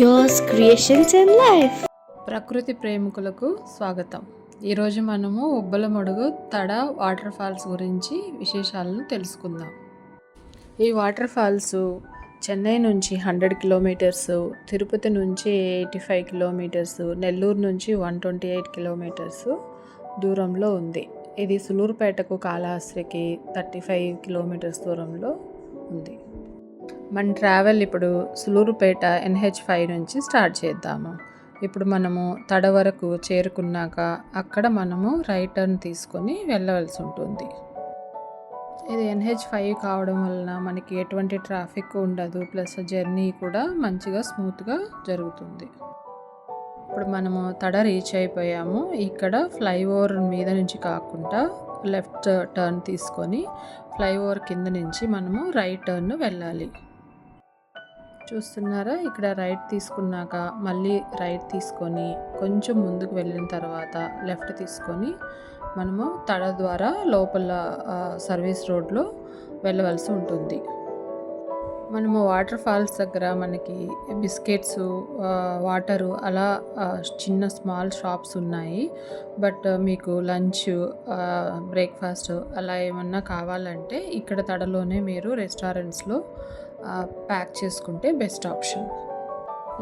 yours creations and life. ప్రకృతి ప్రేమికులకు స్వాగతం. ఈరోజు మనము ఉబ్బలమడుగు తడ వాటర్ ఫాల్స్ గురించి విశేషాలను తెలుసుకుందాం. ఈ వాటర్ ఫాల్స్ చెన్నై నుంచి హండ్రెడ్ కిలోమీటర్స్ తిరుపతి నుంచి ఎయిటీ ఫైవ్ కిలోమీటర్స్ నెల్లూరు నుంచి వన్ ట్వంటీ ఎయిట్ కిలోమీటర్స్ దూరంలో ఉంది. ఇది సులూరుపేటకు కాళహస్తికి థర్టీ ఫైవ్ కిలోమీటర్స్ దూరంలో ఉంది. మన ట్రావెల్ ఇప్పుడు సులూరుపేట ఎన్హెచ్ ఫైవ్ నుంచి స్టార్ట్ చేద్దాము. ఇప్పుడు మనము తడ వరకు చేరుకున్నాక అక్కడ మనము రైట్ టర్న్ తీసుకొని వెళ్ళవలసి ఉంటుంది. ఇది ఎన్హెచ్ ఫైవ్ కావడం వలన మనకి ఎటువంటి ట్రాఫిక్ ఉండదు. ప్లస్ జర్నీ కూడా మంచిగా స్మూత్గా జరుగుతుంది. ఇప్పుడు మనము తడ రీచ్ అయిపోయాము. ఇక్కడ ఫ్లైఓవర్ మీద నుంచి కాకుండా లెఫ్ట్ టర్న్ తీసుకొని ఫ్లైఓవర్ కింద నుంచి మనము రైట్ టర్న్ వెళ్ళాలి. చూస్తున్నారా? ఇక్కడ రైట్ తీసుకున్నాక మళ్ళీ రైట్ తీసుకొని కొంచెం ముందుకు వెళ్ళిన తర్వాత లెఫ్ట్ తీసుకొని మనము తడ ద్వారా లోపల సర్వీస్ రోడ్లో వెళ్ళవలసి ఉంటుంది. మనము వాటర్ ఫాల్స్ దగ్గర మనకి బిస్కెట్స్ వాటరు అలా చిన్న స్మాల్ షాప్స్ ఉన్నాయి. బట్ మీకు లంచ్ బ్రేక్ఫాస్ట్ అలా ఏమన్నా కావాలంటే ఇక్కడ తడలోనే మీరు రెస్టారెంట్స్లో ప్యాక్ చేసుకుంటే బెస్ట్ ఆప్షన్.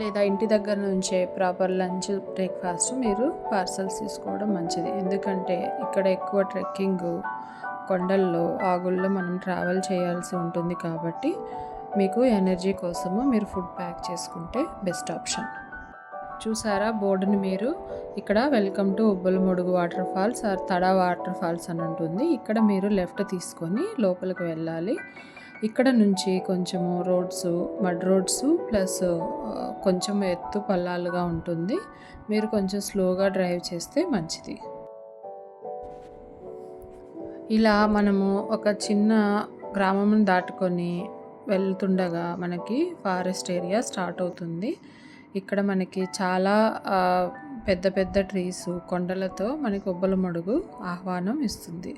లేదా ఇంటి దగ్గర నుంచే ప్రాపర్ లంచ్ బ్రేక్ఫాస్ట్ మీరు పార్సల్స్ తీసుకోవడం మంచిది. ఎందుకంటే ఇక్కడ ఎక్కువ ట్రెక్కింగ్ కొండల్లో ఆగుల్లో మనం ట్రావెల్ చేయాల్సి ఉంటుంది కాబట్టి మీకు ఎనర్జీ కోసము మీరు ఫుడ్ ప్యాక్ చేసుకుంటే బెస్ట్ ఆప్షన్. చూసారా బోర్డుని మీరు? ఇక్కడ welcome to Ubbalamadugu water falls or Tada water falls అని ఉంటుంది ఇక్కడ మీరు లెఫ్ట్ తీసుకొని లోపలికి వెళ్ళాలి. ఇక్కడ నుంచి కొంచెము రోడ్స్ మడ్ రోడ్స్ ప్లస్ కొంచెం ఎత్తు పల్లాలుగా ఉంటుంది. మీరు కొంచెం స్లోగా డ్రైవ్ చేస్తే మంచిది. ఇలా మనము ఒక చిన్న గ్రామం దాటుకొని వెళ్తుండగా మనకి ఫారెస్ట్ ఏరియా స్టార్ట్ అవుతుంది. ఇక్కడ మనకి చాలా పెద్ద పెద్ద ట్రీస్ కొండలతో మనకి ఉబ్బల మడుగు ఆహ్వానం ఇస్తుంది.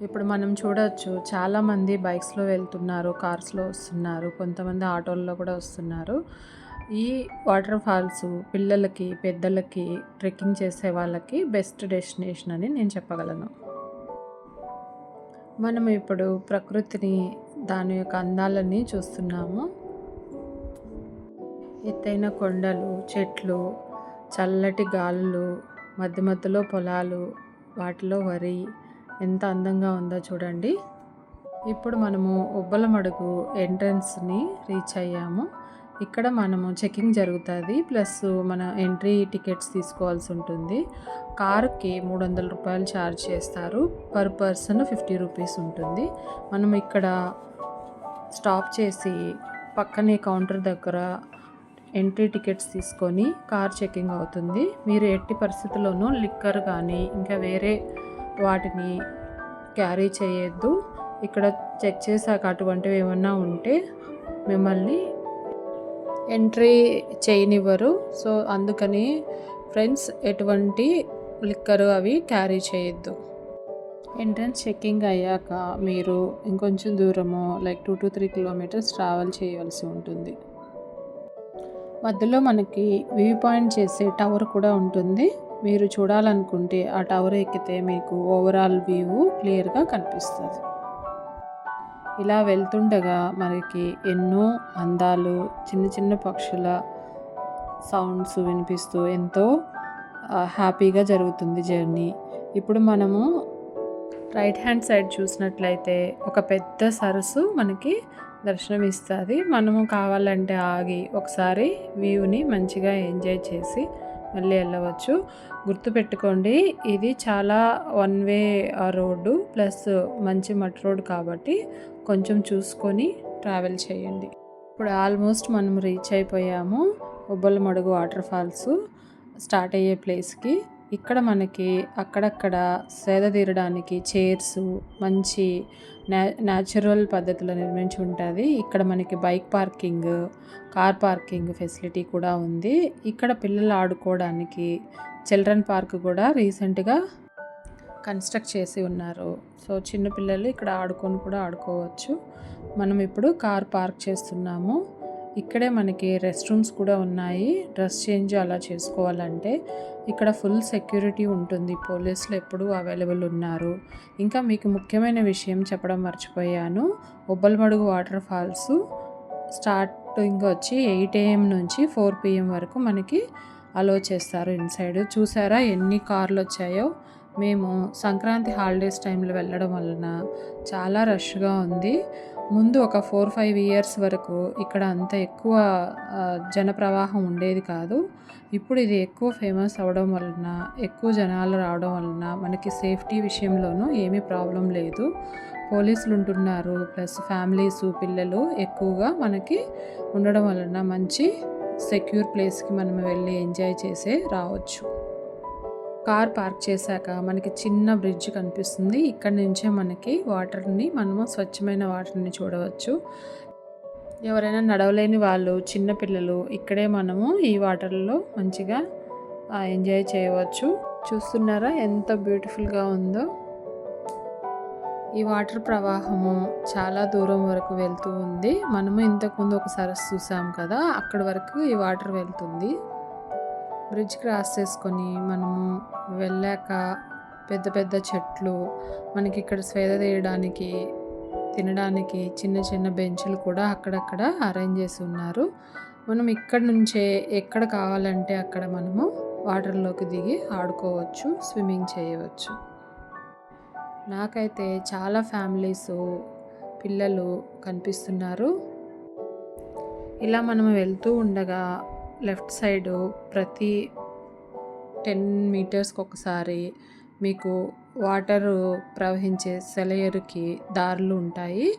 ఇప్పుడు మనం చూడవచ్చు చాలామంది బైక్స్లో వెళ్తున్నారు కార్స్లో వస్తున్నారు కొంతమంది ఆటోల్లో కూడా వస్తున్నారు. ఈ వాటర్ ఫాల్స్ పిల్లలకి పెద్దలకి ట్రెక్కింగ్ చేసే వాళ్ళకి బెస్ట్ డెస్టినేషన్ అని నేను చెప్పగలను. మనం ఇప్పుడు ప్రకృతిని దాని యొక్క అందాలన్నీ చూస్తున్నాము. ఎత్తైన కొండలు చెట్లు చల్లటి గాలులు మధ్య మధ్యలో పొలాలు వాటిలో వరి ఎంత అందంగా ఉందో చూడండి. ఇప్పుడు మనము ఉబ్బలమడుగు ఎంట్రన్స్ని రీచ్ అయ్యాము. ఇక్కడ మనము చెకింగ్ జరుగుతుంది ప్లస్ మన ఎంట్రీ టికెట్స్ తీసుకోవాల్సి ఉంటుంది. కారుకి మూడు వందల రూపాయలు ఛార్జ్ చేస్తారు పర్ పర్సన్ ఫిఫ్టీ రూపీస్ ఉంటుంది. మనం ఇక్కడ స్టాప్ చేసి పక్కనే కౌంటర్ దగ్గర ఎంట్రీ టికెట్స్ తీసుకొని కార్ చెకింగ్ అవుతుంది. మీరు ఎట్టి పరిస్థితుల్లోనూ లిక్కర్ కానీ ఇంకా వేరే వాటిని క్యారీ చేయొద్దు. ఇక్కడ చెక్ చేశాక అటువంటివి ఏమన్నా ఉంటే మిమ్మల్ని ఎంట్రీ చేయనివ్వరు. సో అందుకని ఫ్రెండ్స్ ఎటువంటి లిక్కర్ అవి క్యారీ చేయొద్దు. ఎంట్రన్స్ చెక్కింగ్ అయ్యాక మీరు ఇంకొంచెం దూరము like two to three kilometres travel చేయవలసి ఉంటుంది. మధ్యలో మనకి వ్యూ పాయింట్ చేసే టవర్ కూడా ఉంటుంది. మీరు చూడాలనుకుంటే ఆ టవర్ ఎక్కితే మీకు ఓవరాల్ వ్యూ క్లియర్గా కనిపిస్తుంది. ఇలా వెళ్తుండగా మనకి ఎన్నో అందాలు చిన్న చిన్న పక్షుల సౌండ్స్ వినిపిస్తూ ఎంతో హ్యాపీగా జరుగుతుంది జర్నీ. ఇప్పుడు మనము రైట్ హ్యాండ్ సైడ్ చూసినట్లయితే ఒక పెద్ద సరస్సు మనకి దర్శనం ఇస్తుంది మనము కావాలంటే ఆగి ఒకసారి వ్యూని మంచిగా ఎంజాయ్ చేసి మళ్ళీ వెళ్ళవచ్చు. గుర్తుపెట్టుకోండి ఇది చాలా వన్ వే రోడ్డు ప్లస్ మంచి మట్ రోడ్ కాబట్టి కొంచెం చూసుకొని ట్రావెల్ చేయండి. ఇప్పుడు ఆల్మోస్ట్ మనం రీచ్ అయిపోయాము. ఉబ్బల మడుగు వాటర్ ఫాల్స్ స్టార్ట్ అయ్యే ప్లేస్కి. ఇక్కడ మనకి అక్కడక్కడ సేద తీరడానికి చైర్స్ మంచి న్యా న్యాచురల్ పద్ధతిలో నిర్మించి ఉంటుంది. ఇక్కడ మనకి bike parking car parking facility కూడా ఉంది. ఇక్కడ పిల్లలు ఆడుకోవడానికి చిల్డ్రన్ పార్క్ కూడా రీసెంట్గా కన్స్ట్రక్ట్ చేసి ఉన్నారు. సో చిన్నపిల్లలు ఇక్కడ ఆడుకొని కూడా ఆడుకోవచ్చు. మనం ఇప్పుడు కార్ పార్క్ చేస్తున్నాము. ఇక్కడే మనకి రెస్ట్ రూమ్స్ కూడా ఉన్నాయి. డ్రెస్ చేంజ్ అలా చేసుకోవాలంటే ఇక్కడ ఫుల్ సెక్యూరిటీ ఉంటుంది. పోలీసులు ఎప్పుడూ అవైలబుల్ ఉన్నారు. ఇంకా మీకు ముఖ్యమైన విషయం చెప్పడం మర్చిపోయాను. ఉబ్బలమడుగు వాటర్ ఫాల్స్ స్టార్టింగ్ వచ్చి ఎయిట్ ఏఎం నుంచి ఫోర్ పిఎం వరకు మనకి అలో చేస్తారు ఇన్సైడ్ చూసారా ఎన్ని కార్లు వచ్చాయో? మేము సంక్రాంతి హాలిడేస్ టైంలో వెళ్ళడం వలన చాలా రష్గా ఉంది. ముందు ఒక ఫోర్ ఫైవ్ ఇయర్స్ వరకు ఇక్కడ అంత ఎక్కువ జనప్రవాహం ఉండేది కాదు. ఇప్పుడు ఇది ఎక్కువ ఫేమస్ అవ్వడం వలన ఎక్కువ జనాలు రావడం వలన మనకి సేఫ్టీ విషయంలోనూ ఏమీ ప్రాబ్లం లేదు. పోలీసులు ఉంటున్నారు ప్లస్ ఫ్యామిలీస్ పిల్లలు ఎక్కువగా మనకి ఉండడం వలన మంచి సెక్యూర్ ప్లేస్కి మనం వెళ్ళి ఎంజాయ్ చేసే రావచ్చు. కార్ పార్క్ చేశాక మనకి చిన్న బ్రిడ్జ్ కనిపిస్తుంది. ఇక్కడ నుంచే మనకి వాటర్ని మనము స్వచ్ఛమైన వాటర్ని చూడవచ్చు. ఎవరైనా నడవలేని వాళ్ళు చిన్న పిల్లలు ఇక్కడే మనము ఈ వాటర్లో మంచిగా ఎంజాయ్ చేయవచ్చు. చూస్తున్నారా ఎంత బ్యూటిఫుల్గా ఉందో? ఈ వాటర్ ప్రవాహము చాలా దూరం వరకు వెళ్తూ ఉంది. మనము ఇంతకుముందు ఒక సరస్సు చూసాం కదా అక్కడ వరకు ఈ వాటర్ వెళ్తుంది. బ్రిడ్జ్ క్రాస్ చేసుకొని మనము వెళ్ళాక పెద్ద పెద్ద చెట్లు మనకి ఇక్కడ స్వేద తీయడానికి తినడానికి చిన్న చిన్న బెంచులు కూడా అక్కడక్కడ అరేంజ్ చేసి ఉన్నారు. మనం ఇక్కడ నుంచే ఎక్కడ కావాలంటే అక్కడ మనము వాటర్లోకి దిగి ఆడుకోవచ్చు స్విమ్మింగ్ చేయవచ్చు. నాకైతే చాలా ఫ్యామిలీస్ పిల్లలు కనిపిస్తున్నారు. ఇలా మనం వెళ్తూ ఉండగా లెఫ్ట్ సైడ్ ప్రతి టెన్ మీటర్స్కి ఒకసారి మీకు వాటర్ ప్రవహించే సెలయేరుకి దారులు ఉంటాయి.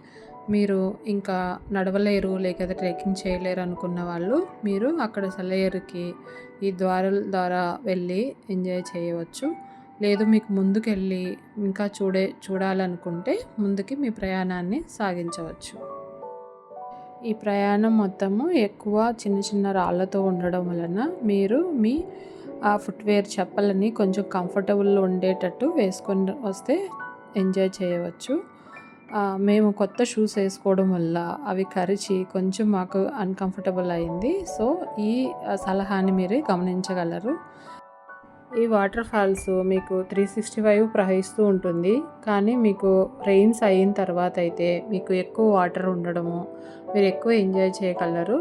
మీరు ఇంకా నడవలేరు లేకపోతే ట్రెక్కింగ్ చేయలేరు అనుకున్న వాళ్ళు మీరు అక్కడ సెలయేరుకి ఈ ద్వారాల ద్వారా వెళ్ళి ఎంజాయ్ చేయవచ్చు. లేదు మీకు ముందుకెళ్ళి ఇంకా చూడే చూడాలనుకుంటే ముందుకి మీ ప్రయాణాన్ని సాగించవచ్చు. ఈ ప్రయాణం మొత్తము ఎక్కువ చిన్న చిన్న రాళ్ళతో ఉండడం వలన మీరు మీ ఆ ఫుట్వేర్ చెప్పలని కొంచెం కంఫర్టబుల్ ఉండేటట్టు వేసుకొని వస్తే ఎంజాయ్ చేయవచ్చు. మేము కొత్త షూస్ వేసుకోవడం వల్ల అవి కరిచి కొంచెం మాకు అన్కంఫర్టబుల్ అయింది. సో ఈ సలహాని మీరు గమనించగలరు. ఈ వాటర్ ఫాల్స్ మీకు త్రీ సిక్స్టీ ఫైవ్ ప్రవహిస్తూ ఉంటుంది. కానీ మీకు రెయిన్స్ అయిన తర్వాత అయితే మీకు ఎక్కువ వాటర్ ఉండడము మీరు ఎక్కువ ఎంజాయ్ చేయగలరు.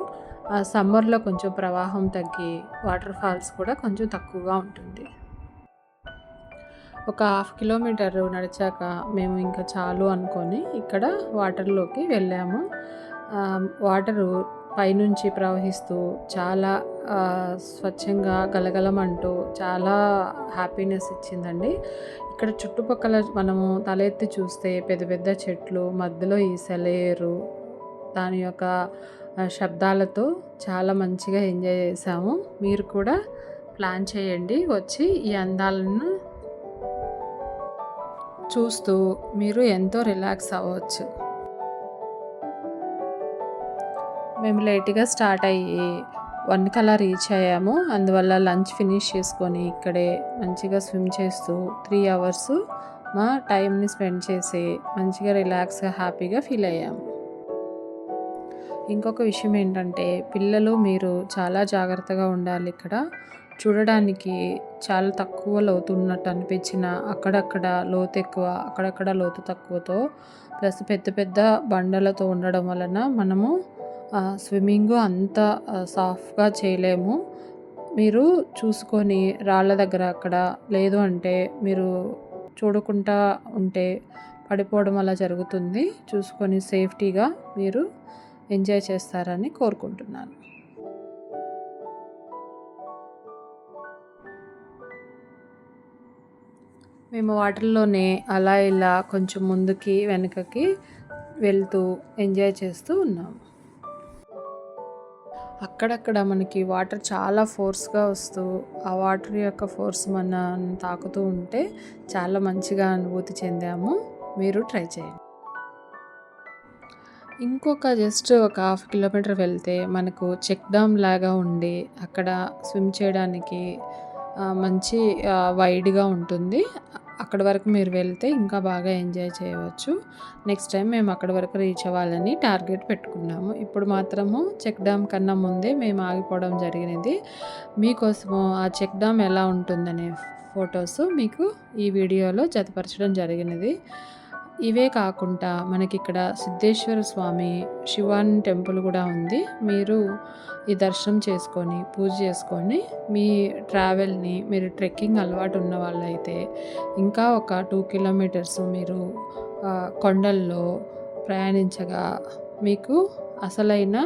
ఆ సమ్మర్లో కొంచెం ప్రవాహం తగ్గి వాటర్ ఫాల్స్ కూడా కొంచెం తక్కువగా ఉంటుంది. ఒక హాఫ్ కిలోమీటర్ నడిచాక మేము ఇంకా చాలు అనుకొని ఇక్కడ వాటర్లోకి వెళ్ళాము. వాటరు పైనుంచి ప్రవహిస్తూ చాలా స్వచ్ఛంగా గలగలమంటూ చాలా హ్యాపీనెస్ ఇచ్చిందండి. ఇక్కడ చుట్టుపక్కల మనము తలెత్తి చూస్తే పెద్ద పెద్ద చెట్లు మధ్యలో ఈ సెలయేరు దాని యొక్క శబ్దాలతో చాలా మంచిగా ఎంజాయ్ చేసాము. మీరు కూడా ప్లాన్ చేయండి వచ్చి ఈ అందాలను చూస్తూ మీరు ఎంతో రిలాక్స్ అవ్వచ్చు. మేము లేట్గా స్టార్ట్ అయ్యి వన్ కల్లా రీచ్ అయ్యాము. అందువల్ల లంచ్ ఫినిష్ చేసుకొని ఇక్కడే మంచిగా స్విమ్ చేస్తూ త్రీ అవర్స్ మా టైంని స్పెండ్ చేసి మంచిగా రిలాక్స్గా హ్యాపీగా ఫీల్ అయ్యాము. ఇంకొక విషయం ఏంటంటే పిల్లలు మీరు చాలా జాగ్రత్తగా ఉండాలి ఇక్కడ. చూడడానికి చాలా తక్కువ లోతు ఉన్నట్టు అనిపించిన అక్కడక్కడ లోతు ఎక్కువ అక్కడక్కడ లోతు తక్కువతో ప్లస్ పెద్ద పెద్ద బండలతో ఉండడం వలన మనము స్విమ్మింగ్ అంత సాఫ్ట్గా చేయలేము. మీరు చూసుకొని రాళ్ళ దగ్గర అక్కడ లేదు అంటే మీరు చూడకుండా ఉంటే పడిపోవడం అలా జరుగుతుంది. చూసుకొని సేఫ్టీగా మీరు ఎంజాయ్ చేస్తారని కోరుకుంటున్నాను. మేము వాటర్లోనే అలా ఇలా కొంచెం ముందుకి వెనకకి వెళ్తూ ఎంజాయ్ చేస్తూ ఉన్నాము. అక్కడక్కడ మనకి వాటర్ చాలా ఫోర్స్గా వస్తూ ఆ వాటర్ యొక్క ఫోర్స్ మన తాకుతూ ఉంటే చాలా మంచిగా అనుభూతి చెందాము. మీరు ట్రై చేయండి. ఇంకొక జస్ట్ ఒక హాఫ్ కిలోమీటర్ వెళ్తే మనకు చెక్ డామ్ లాగా ఉండి అక్కడ స్విమ్ చేయడానికి మంచి వైడ్గా ఉంటుంది. అక్కడ వరకు మీరు వెళ్తే ఇంకా బాగా ఎంజాయ్ చేయవచ్చు. నెక్స్ట్ టైం మేము అక్కడ వరకు రీచ్ అవ్వాలని టార్గెట్ పెట్టుకున్నాము. ఇప్పుడు మాత్రము చెక్ డ్యామ్ కన్నా ముందే మేము ఆగిపోవడం జరిగినది. మీకోసము ఆ చెక్ డ్యామ్ ఎలా ఉంటుందనే ఫొటోస్ మీకు ఈ వీడియోలో జతపరచడం జరిగినది. ఇవే కాకుండా మనకి ఇక్కడ సిద్ధేశ్వర స్వామి శివాన్ టెంపుల్ కూడా ఉంది. మీరు ఈ దర్శనం చేసుకొని పూజ చేసుకొని మీ ట్రావెల్ని మీరు ట్రెక్కింగ్ అలవాటు ఉన్న వాళ్ళైతే ఇంకా ఒక టూ కిలోమీటర్స్ మీరు కొండల్లో ప్రయాణించగా మీకు అసలైన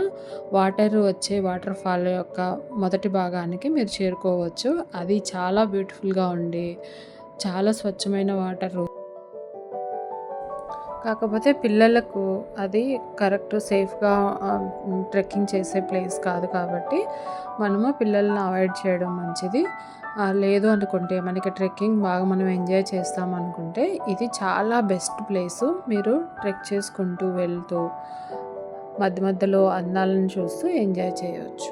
వాటర్ వచ్చే వాటర్ ఫాల్ యొక్క మొదటి భాగానికి మీరు చేరుకోవచ్చు. అది చాలా బ్యూటిఫుల్గా ఉండి చాలా స్వచ్ఛమైన వాటరు కాకపోతే పిల్లలకు అది కరెక్ట్ సేఫ్గా ట్రెక్కింగ్ చేసే ప్లేస్ కాదు కాబట్టి మనము పిల్లల్ని అవాయిడ్ చేయడం మంచిది. లేదు అనుకుంటే మనకి ట్రెక్కింగ్ బాగా మనం ఎంజాయ్ చేస్తాం అనుకుంటే ఇది చాలా బెస్ట్ ప్లేసు. మీరు ట్రెక్ చేసుకుంటూ వెళ్తూ మధ్య మధ్యలో అందాలను చూస్తూ ఎంజాయ్ చేయవచ్చు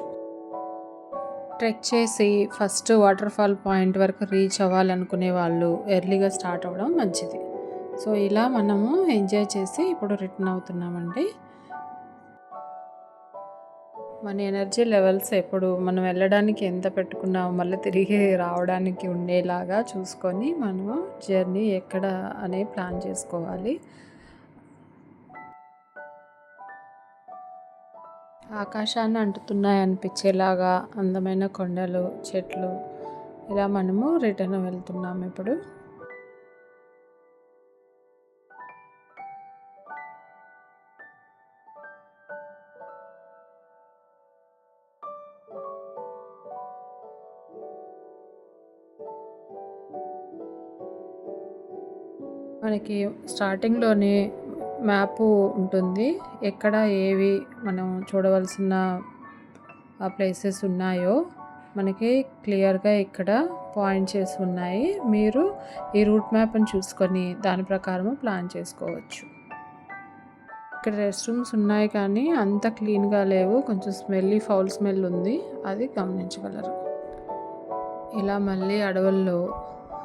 ట్రెక్ చేసి ఫస్ట్ వాటర్ ఫాల్ పాయింట్ వరకు రీచ్ అవ్వాలనుకునే వాళ్ళు ఎర్లీగా స్టార్ట్ అవ్వడం మంచిది. సో ఇలా మనము ఎంజాయ్ చేసి ఇప్పుడు రిటర్న్ అవుతున్నామండి. మన ఎనర్జీ లెవెల్స్ ఎప్పుడు మనం వెళ్ళడానికి ఎంత పెట్టుకున్నామో మళ్ళీ తిరిగి రావడానికి ఉండేలాగా చూసుకొని మనము జర్నీ ఎక్కడ అనే ప్లాన్ చేసుకోవాలి. ఆకాశాన్ని అంటుతున్నాయి అనిపించేలాగా అందమైన కొండలు చెట్లు ఇలా మనము రిటర్న్ వెళ్తున్నాము ఇప్పుడు. మనకి స్టార్టింగ్లోనే మ్యాప్ ఉంటుంది. ఎక్కడ ఏవి మనం చూడవలసిన ప్లేసెస్ ఉన్నాయో మనకి క్లియర్గా ఇక్కడ పాయింట్ చేసి ఉన్నాయి. మీరు ఈ రూట్ మ్యాప్ని చూసుకొని దాని ప్రకారం ప్లాన్ చేసుకోవచ్చు. ఇక్కడ రెస్ట్ రూమ్స్ ఉన్నాయి కానీ అంత క్లీన్గా లేవు. కొంచెం స్మెల్లీ ఫౌల్ స్మెల్ ఉంది. అది గమనించగలరు. ఇలా మళ్ళీ అడవుల్లో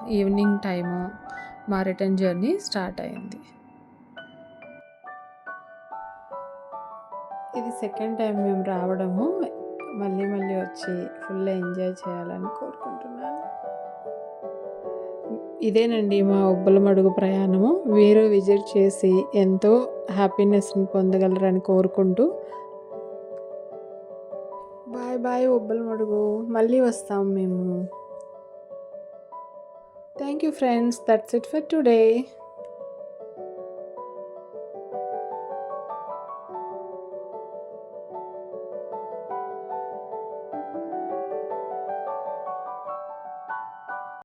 ఈవినింగ్ టైము మా రిటర్న్ జర్నీ స్టార్ట్ అయింది. ఇది సెకండ్ టైం మేము రావడము. మళ్ళీ మళ్ళీ వచ్చి ఫుల్ ఎంజాయ్ చేయాలని కోరుకుంటున్నాను. ఇదేనండి మా ఉబ్బలమడుగు ప్రయాణము. మీరు విజిట్ చేసి ఎంతో హ్యాపీనెస్ని పొందగలరని కోరుకుంటూ. Bye bye Ubbalamadugu. మళ్ళీ వస్తాం మేము. Thank you friends that's it for today